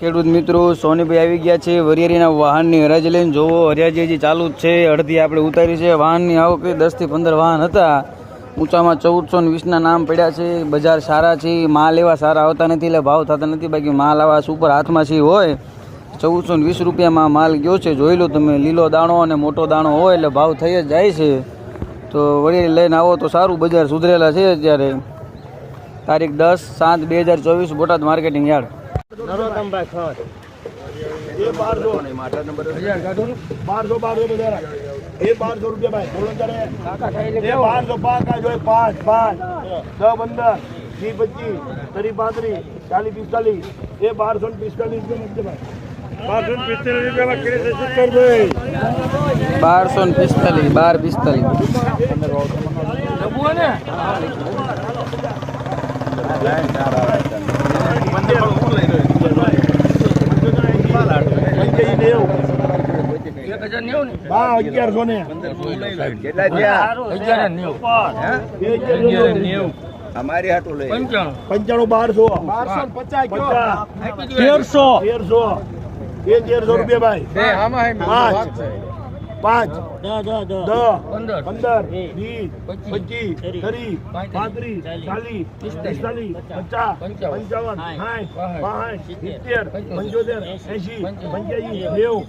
ખેડૂત મિત્રો, સોનીભાઈ આવી ગયા છે વરિયારીના વાહનની હરાજી લઈને. જોવો હરિયાજી હજી ચાલુ જ છે. અડધી આપણે ઉતારી છે. વાહનની આવક દસથી પંદર વાહન હતા. ઊંચામાં ચૌદસો ને વીસના નામ પડ્યા છે. બજાર સારા છે. માલ એવા સારા આવતા નથી, એટલે ભાવ થતા નથી. બાકી માલ આવા સુપર હાથમાં છે હોય. ચૌદસો ને વીસ રૂપિયામાં માલ ગયો છે. જોઈ લો તમે, લીલો દાણો અને મોટો દાણો હોય, એટલે ભાવ થઈ જ જાય છે. તો વળી લઈને આવો તો સારું. બજાર સુધરેલા છે અત્યારે. તારીખ દસ સાત બે હજાર ચોવીસ બોટાદ માર્કેટિંગ યાર્ડ. નરોત્તમભાઈ ખર એ બારસો. માટા નંબર બારસો બારસો બધા એ બારસો રૂપિયા ભાઈ. બોલો તારે. એ બારસો પાંચ આ જોઈએ પાંચ ને પિસ્તાલીસ રૂપિયા પિસ્તાલીસ ને અગિયારસો ને. અમારી હાટું લઈ પંચાણું બારસો પચાસ. તેરસો. તેરસો તેરસો રૂપિયા ભાઈ. પાંચ પાંચ દસ પંદર વીસ પચીસ ત્રીસ પાંત્રીસ ચાલીસ પિસ્તાલીસ પચાસ પંચાવન સાઠ પાંઠ સિત્તેર પંચોતેર એસી પંચ્યાસી નેવું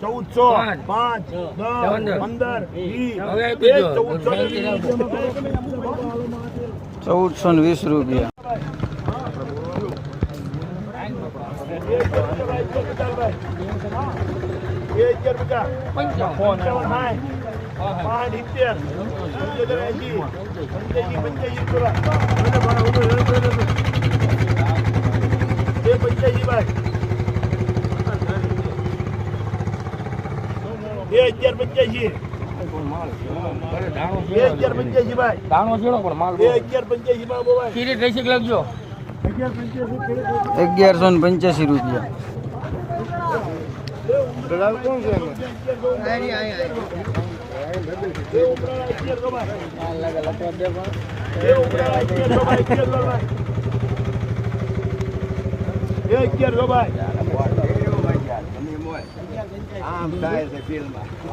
ચૌદસો પાંચ દસ પંદર વીસ ચૌદસો ચૌદસો ને વીસ રૂપિયા બે હજાર પંચ્યાસી બે હજાર પંચ્યાસી ભાઈ. દાણો છેડો પણ માલ બે હજાર પંચ્યાસી માં કિરીટ રેસિક લાગજો. અગિયારસો ને પંચ્યાસી રૂપિયા.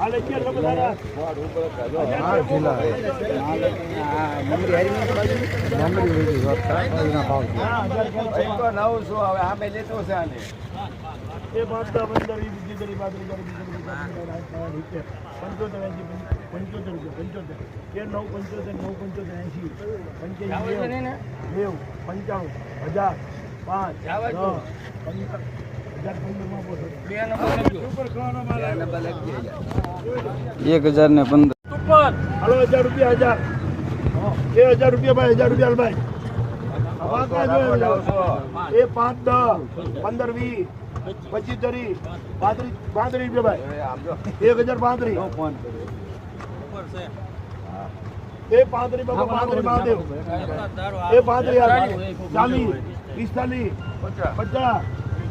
અગિયારસો ભાઈ આમ છે આને એ પાંચ પંદર વીસ બીજી પાંત્રીસ ચાલીસ પિસ્તાલીસ, સિત્તેર, પંચોતેર પંચોતેર પંચોતેર તેર નવ પંચોતેર નવ પંચોતેર એસી પંચ્યાસી નેવું, પંચાણું હજાર પાંચ પંદર. એક હજાર ને પંદર હાલો હજાર રૂપિયા હજાર એ હજાર રૂપિયા ભાઈ હજાર રૂપિયા હાલ ભાઈ વાંકા જો એ પાંચ દસ પંદર વીસ પચીસ ત્રીસ પાંત્રીસ પાંત્રીસ રૂપિયા ભાઈ એક હજાર પાંત્રીસ એ પાંત્રીસ બાબા પાંત્રીસ મહાદેવ એ પાંત્રીસ યાર ચાલીસ પિસ્તાલીસ પચાસ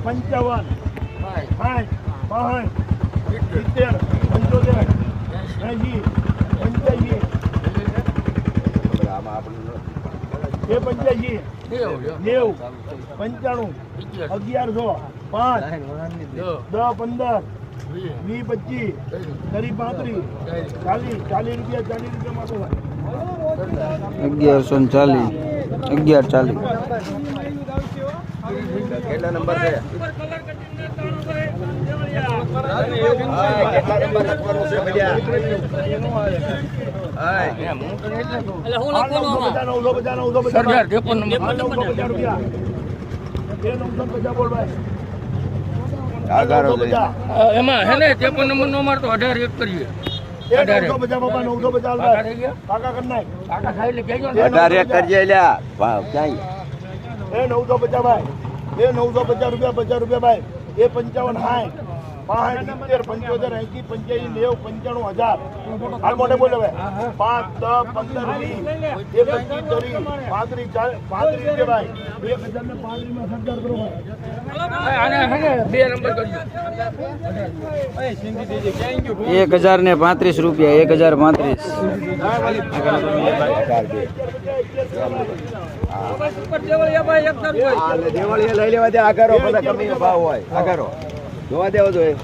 પંચાવન સાઠ પાંઠ સિત્તેર પંચોતેર એંશી પંચ્યાસી આમાં આપણે એ પંચ્યાસી નેવું પંચાણું અગિયારસો પાંચ દસ પંદર વીસ પચીસ ત્રીસ પાંત્રીસ ચાલીસ ચાલીસ રૂપિયા ચાલીસ રૂપિયા માં અગિયારસો ને ચાલીસ અગિયાર ચાલીસ કેટલા નંબર છે? કેટલા નંબર લખવાનો છે ભૈયા? એમાં હે ને ત્રેપન નંબર નો મારતો અઢાર એક કરીએ. અઢાર એક. કરીએ ક્યાંય? એ નવસો પચાસ ભાઈ. એ નવસો પચાસ રૂપિયા પચાસ રૂપિયા ભાઈ. એ પંચાવન સાઠ પાંચ સિત્તેર પંચોતેર એંસી પંચ્યાસી નેવું પંચાણું હજાર. હાલ મોટે બોલો હવે. પાંચ દસ પંદર વીસ. એક પચીસ પાંત્રીસ ભાઈ. એક હજાર ને પાંત્રીસ સરદાર કરો ભાઈ. આને હે ને બે નંબર કરજો. એક હજાર ને પાંત્રીસ રૂપિયા એક હજાર પાંત્રીસ. આ દિવાળીએ લઈ લેવા દે આગળ બધા કંપનીનો ભાવ હોય. આગળ જોવા દેવો જોઈએ.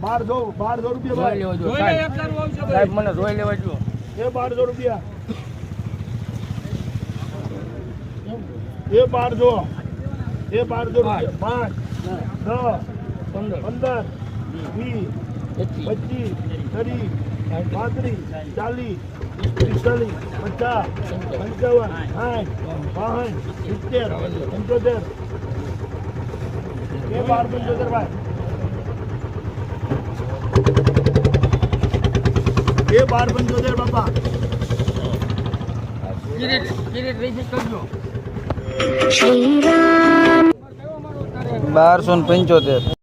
બારસો બારસો રૂપિયા મને જોઈ લેવા જો એ બારસો રૂપિયા. એ બારસો. એ બારસો રૂપિયા. પાંચ દસ પંદર. પંદર વીસ પચીસ. ત્રીસ પાંત્રીસ ચાલીસ. પિસ્તાલીસ પચાસ પંચાવન. સાઠ. બાસઠ સિત્તેર પંચોતેર. બે બાર પંચોતેર ભાઈ. બે બાર પંચોતેર બાપા. બારસો પંચોતેર.